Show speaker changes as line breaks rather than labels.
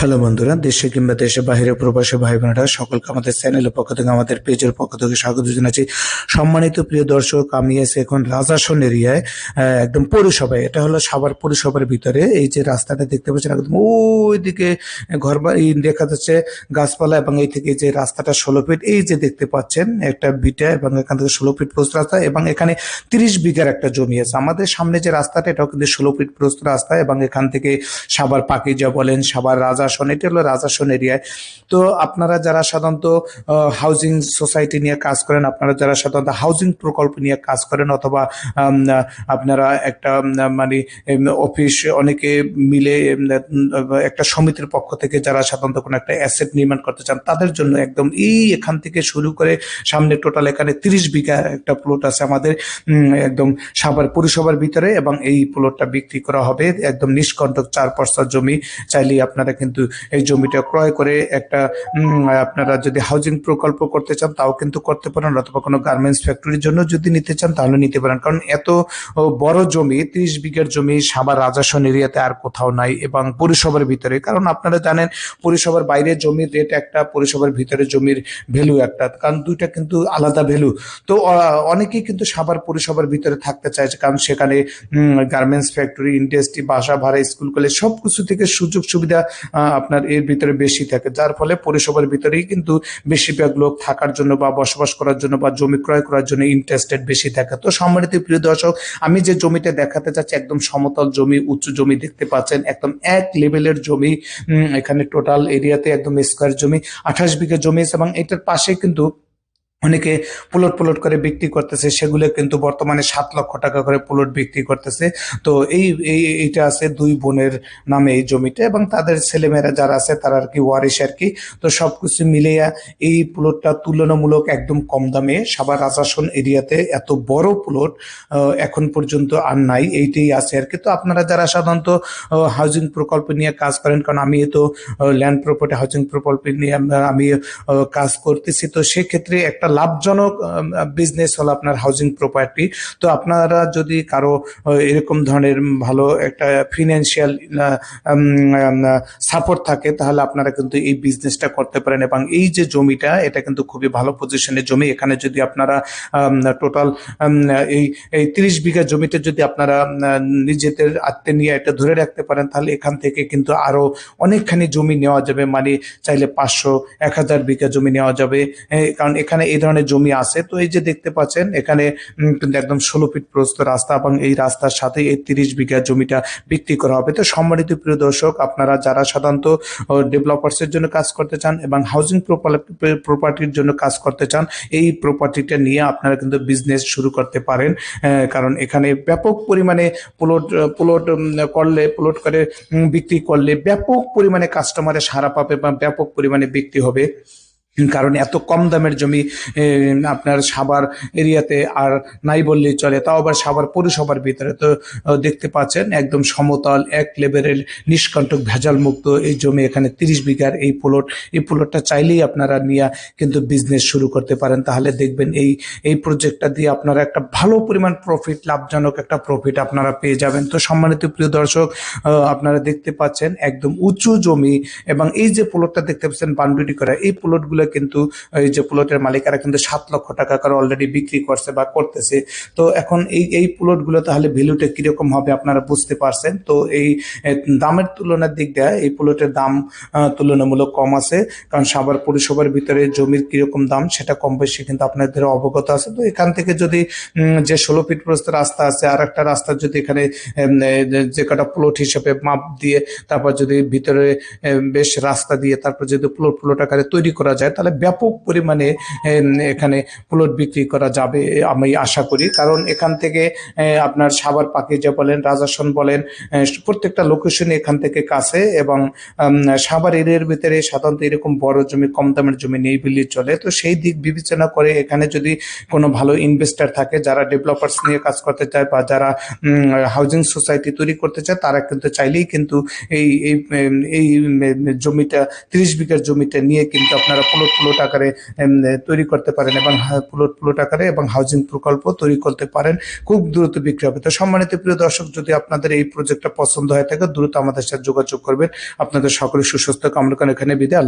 Hello বন্ধুরা, দেশে কিংবা দেশে বাইরে প্রবাসী ভাই বোনেরা সকলকে আমাদের চ্যানেলের পক্ষ থেকে, আমাদের পেজের পক্ষ থেকে স্বাগত জানাচ্ছি। সম্মানিত প্রিয় দর্শক, আমি এসে এখন রাজাসন এরিয়ায় একদম পৌরসভায়। এটা হলো সাভার পৌরসভার ভিতরে। এই যে রাস্তাটা দেখতে পাচ্ছেন, একদম ওইদিকে ঘর দেখা যাচ্ছে গাছপালা এবং এই থেকে যে রাস্তাটা ষোলো ফিট এই যে দেখতে পাচ্ছেন, একটা বিটা এবং এখান থেকে ষোলো ফিট প্রস্ত রাস্তা এবং এখানে তিরিশ বিঘার একটা জমি আছে। আমাদের সামনে যে রাস্তাটা, এটাও কিন্তু ষোলো ফিট প্রস্ত রাস্তা এবং এখান থেকে সাভার পাকিজা বলেন, সাভার রাজাসন, এটি হলো রাজাসন এরিয়ায় তো আপনারা যারা সাধারণত হাউজিং সোসাইটি নিয়ে কাজ করেন, আপনারা যারা সাধারণত হাউজিং প্রকল্প নিয়ে কাজ করেন অথবা আপনারা একটা মানে অফিস অনেকে মিলে একটা সমিতির পক্ষ থেকে যারা সাধারণত কোনো একটা অ্যাসেট নির্মাণ করতে চান, তাদের জন্য একদম এই এখান থেকে শুরু করে সামনে টোটাল এখানে তিরিশ বিঘা একটা প্লট আছে আমাদের একদম সাভার পৌরসভার ভিতরে এবং এই প্লটটা বিক্রি করা হবে, একদম নিষ্কণ্টক চার পর্সা জমি। চাইলে আপনারা কিন্তু এই জমিটা ক্রয় করে একটা আপনারা যদি হাউজিং প্রকল্প করতে চান, তাও কিন্তু করতে পারেন অথবা কোনো গার্মেন্টস ফ্যাক্টরির জন্য যদি নিতে চান, তাহলে নিতে পারেন। কারণ এত বড় জমি, তিরিশ বিঘার জমি সাভার রাজাসন এরিয়াতে আর কোথাও নাই এবং পৌরসভার ভিতরে। কারণ আপনারা জানেন, পৌরসভার বাইরে জমির রেট একটা, পৌরসভার ভিতরে জমির ভ্যালু একটা। কারণ দুইটা কিন্তু আলাদা ভ্যালু তো অনেকেই কিন্তু সাবার পৌরসভার ভিতরে থাকতে চাইছে কারণ সেখানে গার্মেন্টস ফ্যাক্টরি ইন্ডাস্ট্রি বাসা ভাড়া স্কুল কলেজ সব কিছু থেকে সুযোগ সুবিধা আপনার এর ভিতরে বেশি থাকে। যার ফলে পরিষেবার ভিতরেই কিন্তু বেশিরভাগ লোক থাকার জন্য বা বসবাস করার জন্য বা জমি ক্রয় করার জন্য ইন্টারেস্টেড বেশি থাকে। তো সম্মানিত প্রিয় দর্শক, আমি যে জমিটা দেখাতে চাচ্ছি, একদম সমতল জমি উচ্চ জমি দেখতে পাচ্ছেন, একদম এক লেভেলের জমি এখানে টোটাল এরিয়াতে একদম স্কোয়ার জমি, আঠাশ বিঘা জমি এবং এটার পাশে কিন্তু অনেকে প্লট প্লট করে বিক্রি করতেছে, সেগুলো কিন্তু বর্তমানে সাত লক্ষ টাকা করে প্লট বিক্রি করতেছে। তো এই এই, এইটা আছে দুই বোনের নামে এই জমিটা এবং তাদের ছেলেমেয়েরা যারা আছে তারা আর কি ওয়ারিশ আর কি। তো সবকিছু মিলিয়ে এই প্লটটা তুলনামূলক একদম কম দামে। সাভার আসাসন এরিয়াতে এত বড় প্লট এখন পর্যন্ত আর নাই, এইটাই আছে আর কি। তো আপনারা যারা সাধারণত হাউজিং প্রকল্প নিয়ে কাজ করেন, কারণ আমি তো ল্যান্ড প্রপার্টি হাউজিং প্রকল্প নিয়ে আমি কাজ করতেছি, তো সেক্ষেত্রে একটা লাভজনক বিজনেস হলো আপনার হাউজিং প্রপার্টি তো আপনারা যদি কারও এরকম ধরনের ভালো একটা ফিনান্সিয়াল সাপোর্ট থাকে, তাহলে আপনারা কিন্তু এই বিজনেসটা করতে পারেন এবং এই যে জমিটা, এটা কিন্তু খুবই ভালো পজিশনের জমি। এখানে যদি আপনারা টোটাল এই এই তিরিশ বিঘা জমিতে যদি আপনারা নিজেদের আত্মে নিয়ে এটা ধরে রাখতে পারেন, তাহলে এখান থেকে কিন্তু আরও অনেকখানি জমি নেওয়া যাবে। মানে চাইলে পাঁচশো, এক হাজার বিঘা জমি নেওয়া যাবে। কারণ এখানে এই ধরনের জমি আছে। তো এই যে দেখতে পাচ্ছেন, এখানে কিন্তু একদম ষোলো ফিট প্রস্ত রাস্তা এবং এই রাস্তার সাথে এই তিরিশ বিঘা জমিটা বিক্রি করা হবে। তো সম্মানিত প্রিয় দর্শক, আপনারা যারা সাধারণত ডেভেলপার্স এর জন্য কাজ করতে চান এবং হাউজিং প্রপার্টির জন্য কাজ করতে চান, এই প্রপার্টিটা নিয়ে আপনারা কিন্তু বিজনেস শুরু করতে পারেন। কারণ এখানে ব্যাপক পরিমাণে প্লট প্লট করলে প্লট করে বিক্রি করলে ব্যাপক পরিমাণে কাস্টমারে সারা পাবে বা ব্যাপক পরিমাণে বিক্রি হবে। কারণ এত কম দামের জমি আপনার সাবার এরিয়াতে আর নাই বললেই চলে। তাও আবার সাবার পৌরসভার ভিতরে তো দেখতে পাচ্ছেন একদম সমতল, এক লেভেলের নিষ্কণ্টক ভেজাল মুক্ত এই জমি এখানে তিরিশ বিঘার এই প্লট। এই প্লটটা চাইলেই আপনারা নিয়ে কিন্তু বিজনেস শুরু করতে পারেন। তাহলে দেখবেন এই এই প্রজেক্টটা দিয়ে আপনারা একটা ভালো পরিমাণ প্রফিট লাভজনক একটা প্রফিট আপনারা পেয়ে যাবেন। তো সম্মানিত প্রিয় দর্শক আপনারা দেখতে পাচ্ছেন একদম উঁচু জমি এবং এই যে প্লটটা দেখতে পাচ্ছেন বান্ডুরি করা, এই প্লটগুলো কিন্তু এই যে প্লটের মালিকারা কিন্তু সাত লক্ষ টাকা করে অলরেডি বিক্রি করছে বা করতেছে। তো এখন এই এই প্লটগুলো তাহলে ভ্যালুটা কীরকম হবে আপনারা বুঝতে পারছেন। তো এই দামের তুলনার দিক দিয়ে এই প্লটের দাম তুলনামূলক কম আছে। কারণ সাভার পৌরসভার ভিতরে জমির কীরকম দাম সেটা কম বেশি কিন্তু আপনাদের অবগত আছে। তো এখান থেকে যদি যে ষোলো ফিট প্রস্ত রাস্তা আছে আর একটা রাস্তা যদি এখানে যে কটা প্লট হিসেবে মাপ দিয়ে, তারপর যদি ভিতরে বেশ রাস্তা দিয়ে তারপর যদি প্লট প্লট আকারে তৈরি করা যায় তাহলে ব্যাপক পরিমাণে এখানে প্লট বিক্রি করা যাবে আমি আশা করি। কারণ এখান থেকে আপনার সাভার পাকিজা বলেন, রাজাসন বলেন প্রত্যেকটা লোকেশন এখান থেকে কাছে এবং সাভার এরিয়ার ভিতরে সাধারণত এরকম বড় জমি, কম দামের জমি নেই বললে চলে। তো সেই দিক বিবেচনা করে এখানে যদি কোনো ভালো ইনভেস্টার থাকে, যারা ডেভেলপার্স নিয়ে কাজ করতে চায় বা যারা হাউজিং সোসাইটি তৈরি করতে চায়, তারা কিন্তু চাইলেই কিন্তু এই এই জমিটা, তিরিশ বিঘার জমিটা নিয়ে কিন্তু আপনারা প্লট প্লট প্লট আকারে তৈরি করতে পারেন এবং প্লট প্লট আকারে এবং হাউজিং প্রকল্প তৈরি করতে পারেন। খুব দ্রুত বিক্রি হবে। তো সম্মানিত প্রিয় দর্শক, যদি আপনাদের এই প্রজেক্টটা পছন্দ হয় থাকে, দ্রুত আমাদের সাথে যোগাযোগ করবেন। আপনাদের সকলে সুস্বাস্থ্য কামনা এখানে বিদায়।